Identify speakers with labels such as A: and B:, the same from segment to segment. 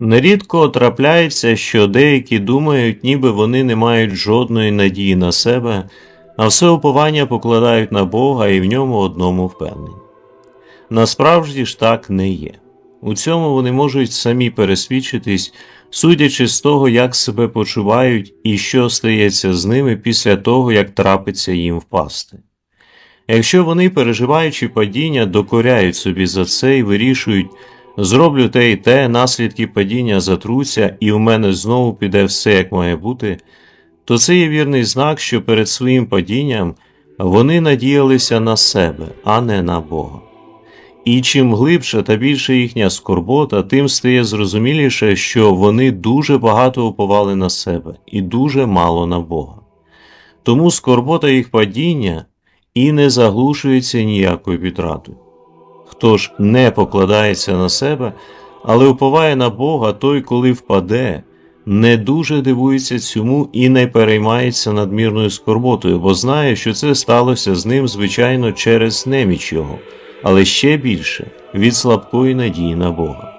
A: Нерідко трапляється, що деякі думають, ніби вони не мають жодної надії на себе, а все уповання покладають на Бога і в ньому одному впевнені. Насправді ж так не є. У цьому вони можуть самі пересвідчитись, судячи з того, як себе почувають і що стається з ними після того, як трапиться їм впасти. Якщо вони, переживаючи падіння, докоряють собі за це і вирішують, зроблю те і те, наслідки падіння затруться, і в мене знову піде все, як має бути, то це є вірний знак, що перед своїм падінням вони надіялися на себе, а не на Бога. І чим глибша та більша їхня скорбота, тим стає зрозуміліше, що вони дуже багато уповали на себе і дуже мало на Бога. Тому скорбота їх падіння і не заглушується ніякою відратою. Хто ж не покладається на себе, але уповає на Бога, той, коли впаде, не дуже дивується цьому і не переймається надмірною скорботою, бо знає, що це сталося з ним, звичайно, через неміч його, але ще більше від слабкої надії на Бога.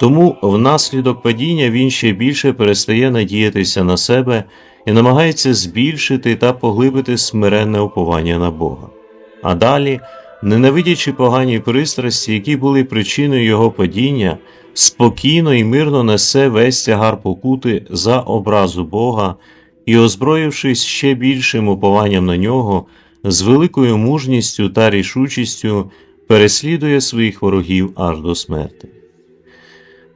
A: Тому внаслідок падіння він ще більше перестає надіятися на себе і намагається збільшити та поглибити смиренне уповання на Бога. А далі, ненавидячи погані пристрасті, які були причиною його падіння, спокійно і мирно несе весь тягар покути за образу Бога і, озброївшись ще більшим упованням на нього, з великою мужністю та рішучістю переслідує своїх ворогів аж до смерти.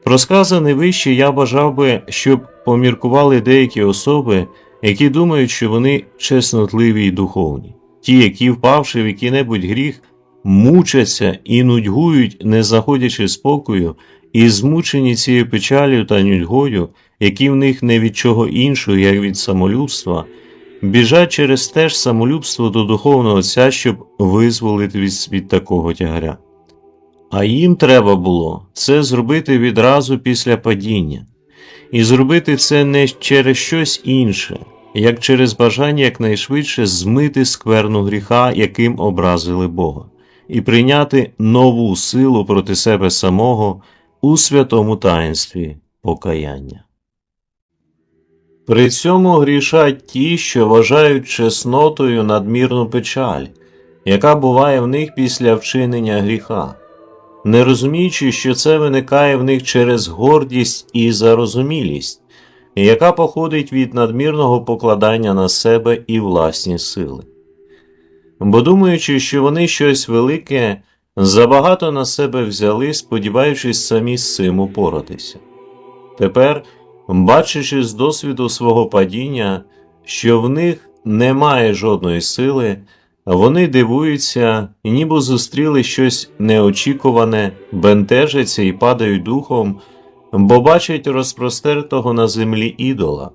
A: Про сказане вище я бажав би, щоб поміркували деякі особи, які думають, що вони чеснотливі й духовні, ті, які, впавши в який-небудь гріх, мучаться і нудьгують, не заходячи спокою, і змучені цією печалю та нудьгою, які в них не від чого іншого, як від самолюбства, біжать через те ж самолюбство до духовного Отця, щоб визволити від, від такого тягаря. А їм треба було це зробити відразу після падіння, і зробити це не через щось інше, як через бажання якнайшвидше змити скверну гріха, яким образили Бога, і прийняти нову силу проти себе самого у святому таїнстві покаяння. При цьому грішать ті, що вважають чеснотою надмірну печаль, яка буває в них після вчинення гріха не розуміючи, що це виникає в них через гордість і зарозумілість, яка походить від надмірного покладання на себе і власні сили. Бо думаючи, що вони щось велике, забагато на себе взяли, сподіваючись самі з цим упоратися. Тепер, бачачи з досвіду свого падіння, що в них немає жодної сили, вони дивуються, ніби зустріли щось неочікуване, бентежаться і падають духом, бо бачать розпростертого на землі ідола,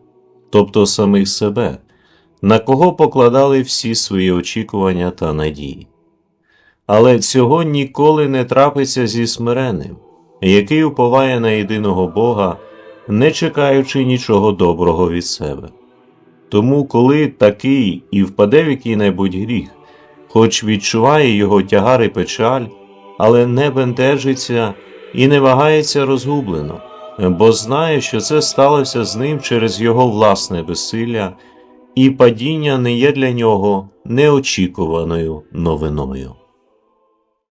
A: тобто самих себе, на кого покладали всі свої очікування та надії. Але цього ніколи не трапиться зі смиренним, який уповає на єдиного Бога, не чекаючи нічого доброго від себе. Тому, коли такий і впаде в який-небудь гріх, хоч відчуває його тягар і печаль, але не бентежиться і не вагається розгублено, бо знає, що це сталося з ним через його власне безсилля, і падіння не є для нього неочікуваною новиною.